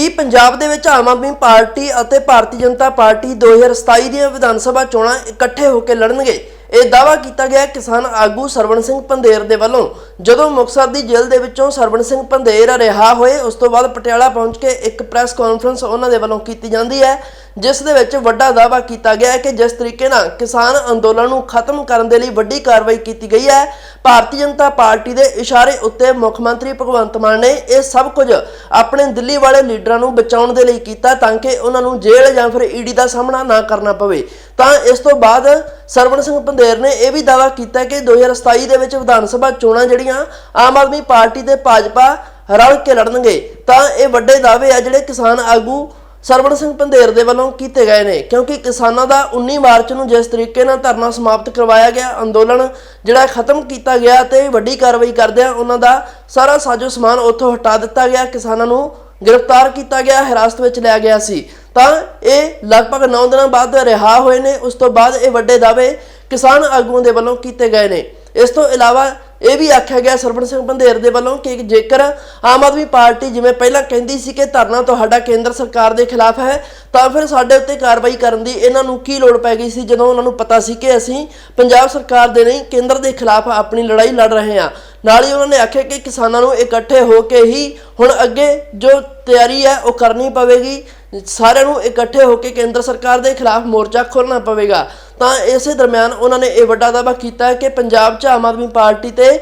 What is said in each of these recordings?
ਕੀ ਪੰਜਾਬ ਦੇ ਵਿੱਚ ਆਮ ਆਦਮੀ ਪਾਰਟੀ ਅਤੇ ਭਾਰਤੀ ਜਨਤਾ ਪਾਰਟੀ 2027 ਦੀਆਂ ਵਿਧਾਨ ਸਭਾ ਚੋਣਾਂ ਇਕੱਠੇ ਹੋ ਕੇ ਲੜਨਗੇ। ਇਹ ਦਾਅਵਾ ਕੀਤਾ ਗਿਆ ਕਿਸਾਨ ਆਗੂ ਸਰਵਣ ਸਿੰਘ ਪੰਧੇਰ ਦੇ ਵੱਲੋਂ। ਜਦੋਂ ਮੁਕਤਸਰ ਦੀ ਜੇਲ੍ਹ ਦੇ ਵਿੱਚੋਂ ਸਰਵਣ ਸਿੰਘ ਪੰਧੇਰ ਰਿਹਾ ਹੋਏ, ਉਸ ਤੋਂ ਬਾਅਦ ਪਟਿਆਲਾ ਪਹੁੰਚ ਕੇ ਇੱਕ ਪ੍ਰੈਸ ਕਾਨਫਰੰਸ ਉਹਨਾਂ ਦੇ ਵੱਲੋਂ ਕੀਤੀ ਜਾਂਦੀ ਹੈ, ਜਿਸ ਦੇ ਵਿੱਚ ਵੱਡਾ ਦਾਅਵਾ ਕੀਤਾ ਗਿਆ ਹੈ ਕਿ ਜਿਸ ਤਰੀਕੇ ਨਾਲ ਕਿਸਾਨ ਅੰਦੋਲਨ ਨੂੰ ਖਤਮ ਕਰਨ ਦੇ ਲਈ ਵੱਡੀ ਕਾਰਵਾਈ ਕੀਤੀ ਗਈ ਹੈ, ਭਾਰਤੀ ਜਨਤਾ ਪਾਰਟੀ ਦੇ ਇਸ਼ਾਰੇ ਉੱਤੇ ਮੁੱਖ ਮੰਤਰੀ ਭਗਵੰਤ ਮਾਨ ਨੇ ਇਹ ਸਭ ਕੁਝ ਆਪਣੇ ਦਿੱਲੀ ਵਾਲੇ ਲੀਡਰਾਂ ਨੂੰ ਬਚਾਉਣ ਦੇ ਲਈ ਕੀਤਾ ਤਾਂ ਕਿ ਉਹਨਾਂ ਨੂੰ ਜੇਲ੍ਹ ਜਾਂ ਫਿਰ ਈਡੀ ਦਾ ਸਾਹਮਣਾ ਨਾ ਕਰਨਾ ਪਵੇ। ਤਾਂ ਇਸ ਤੋਂ ਬਾਅਦ ਸਰਵਣ ਸਿੰਘ ਪੰਧੇਰ ਨੇ ਇਹ ਵੀ ਦਾਅਵਾ ਕੀਤਾ ਕਿ 2027 ਦੇ ਵਿੱਚ ਵਿਧਾਨ ਸਭਾ ਚੋਣਾਂ ਜਿਹੜੀਆਂ ਆਮ ਆਦਮੀ ਪਾਰਟੀ ਤੇ ਭਾਜਪਾ ਰਲ ਕੇ ਲੜਨਗੇ, ਤਾਂ ਇਹ ਵੱਡੇ ਦਾਅਵੇ ਆ ਜਿਹੜੇ ਕਿਸਾਨ ਆਗੂ ਸਰਵਣ ਸਿੰਘ ਪੰਧੇਰ ਦੇ ਵੱਲੋਂ ਕੀਤੇ ਗਏ ਨੇ, ਕਿਉਂਕਿ ਕਿਸਾਨਾਂ ਦਾ 19 ਮਾਰਚ ਨੂੰ ਜਿਸ ਤਰੀਕੇ ਨਾਲ ਧਰਨਾ ਸਮਾਪਤ ਕਰਵਾਇਆ ਗਿਆ, ਅੰਦੋਲਨ ਜਿਹੜਾ ਖਤਮ ਕੀਤਾ ਗਿਆ ਤੇ ਵੱਡੀ ਕਾਰਵਾਈ ਕਰਦਿਆਂ ਉਹਨਾਂ ਦਾ ਸਾਰਾ ਸਾਜੋ ਸਮਾਨ ਉੱਥੋਂ ਹਟਾ ਦਿੱਤਾ ਗਿਆ, ਕਿਸਾਨਾਂ ਨੂੰ ਗ੍ਰਿਫਤਾਰ ਕੀਤਾ ਗਿਆ, ਹਿਰਾਸਤ ਵਿੱਚ ਲਿਆ ਗਿਆ ਸੀ। ਤਾਂ ਇਹ ਲਗਭਗ 9 ਦਿਨਾਂ ਬਾਅਦ ਰਿਹਾ ਹੋਏ ਨੇ। ਉਸ ਤੋਂ ਬਾਅਦ ਇਹ ਵੱਡੇ ਦਾਅਵੇ ਕਿਸਾਨ ਆਗੂਆਂ ਦੇ ਵੱਲੋਂ ਕੀਤੇ ਗਏ ਨੇ। ਇਸ ਤੋਂ ਇਲਾਵਾ ਇਹ ਵੀ ਆਖਿਆ ਗਿਆ ਸਰਵਣ ਸਿੰਘ ਬੰਦੇਰ ਦੇ ਵੱਲੋਂ ਕਿ ਜੇਕਰ ਆਮ ਆਦਮੀ ਪਾਰਟੀ ਜਿਵੇਂ ਪਹਿਲਾਂ ਕਹਿੰਦੀ ਸੀ ਕਿ ਧਰਨਾ ਤੁਹਾਡਾ ਕੇਂਦਰ ਸਰਕਾਰ ਦੇ ਖਿਲਾਫ ਹੈ, ਤਾਂ ਫਿਰ ਸਾਡੇ ਉੱਤੇ ਕਾਰਵਾਈ ਕਰਨ ਦੀ ਇਹਨਾਂ ਨੂੰ ਕੀ ਲੋੜ ਪੈ ਗਈ ਸੀ? ਜਦੋਂ ਉਹਨਾਂ ਨੂੰ ਪਤਾ ਸੀ ਕਿ ਅਸੀਂ ਪੰਜਾਬ ਸਰਕਾਰ ਦੇ ਨਹੀਂ, ਕੇਂਦਰ ਦੇ ਖਿਲਾਫ ਆਪਣੀ ਲੜਾਈ ਲੜ ਰਹੇ ਹਾਂ। ਨਾਲ ਹੀ ਉਹਨਾਂ ਨੇ ਆਖਿਆ ਕਿ ਕਿਸਾਨਾਂ ਨੂੰ ਇਕੱਠੇ ਹੋ ਕੇ ਹੀ ਹੁਣ ਅੱਗੇ ਜੋ ਤਿਆਰੀ ਹੈ ਉਹ ਕਰਨੀ ਪਵੇਗੀ ਸਾਰਿਆਂ ਨੂੰ ਇਕੱਠੇ ਹੋ ਕੇ ਕੇਂਦਰ ਸਰਕਾਰ ਦੇ ਖਿਲਾਫ ਮੋਰਚਾ ਖੋਲ੍ਹਣਾ ਪਵੇਗਾ ਤਾਂ ਇਸੇ ਦਰਮਿਆਨ ਉਹਨਾਂ ਨੇ ਇਹ ਵੱਡਾ ਦਾਅਵਾ ਕੀਤਾ ਹੈ ਕਿ ਪੰਜਾਬ 'ਚ ਆਮ ਆਦਮੀ ਪਾਰਟੀ ਤੇ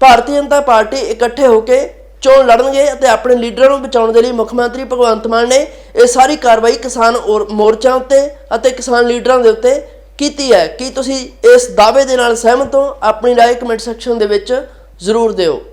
ਭਾਰਤੀ ਜਨਤਾ ਪਾਰਟੀ ਇਕੱਠੇ ਹੋ ਕੇ ਚੋਣ ਲੜਨਗੇ ਅਤੇ ਆਪਣੇ ਲੀਡਰਾਂ ਨੂੰ ਬਚਾਉਣ ਦੇ ਲਈ ਮੁੱਖ ਮੰਤਰੀ ਭਗਵੰਤ ਮਾਨ ਨੇ ਇਹ ਸਾਰੀ ਕਾਰਵਾਈ ਕਿਸਾਨ ਔਰ ਮੋਰਚਾ ਉੱਤੇ ਅਤੇ ਕਿਸਾਨ ਲੀਡਰਾਂ ਦੇ ਉੱਤੇ ਕੀਤੀ ਹੈ ਕੀ ਤੁਸੀਂ ਇਸ ਦਾਅਵੇ ਦੇ ਨਾਲ ਸਹਿਮਤ ਹੋ ਆਪਣੀ رائے ਕਮੈਂਟ ਸੈਕਸ਼ਨ ਦੇ ਵਿੱਚ ਜ਼ਰੂਰ ਦਿਓ।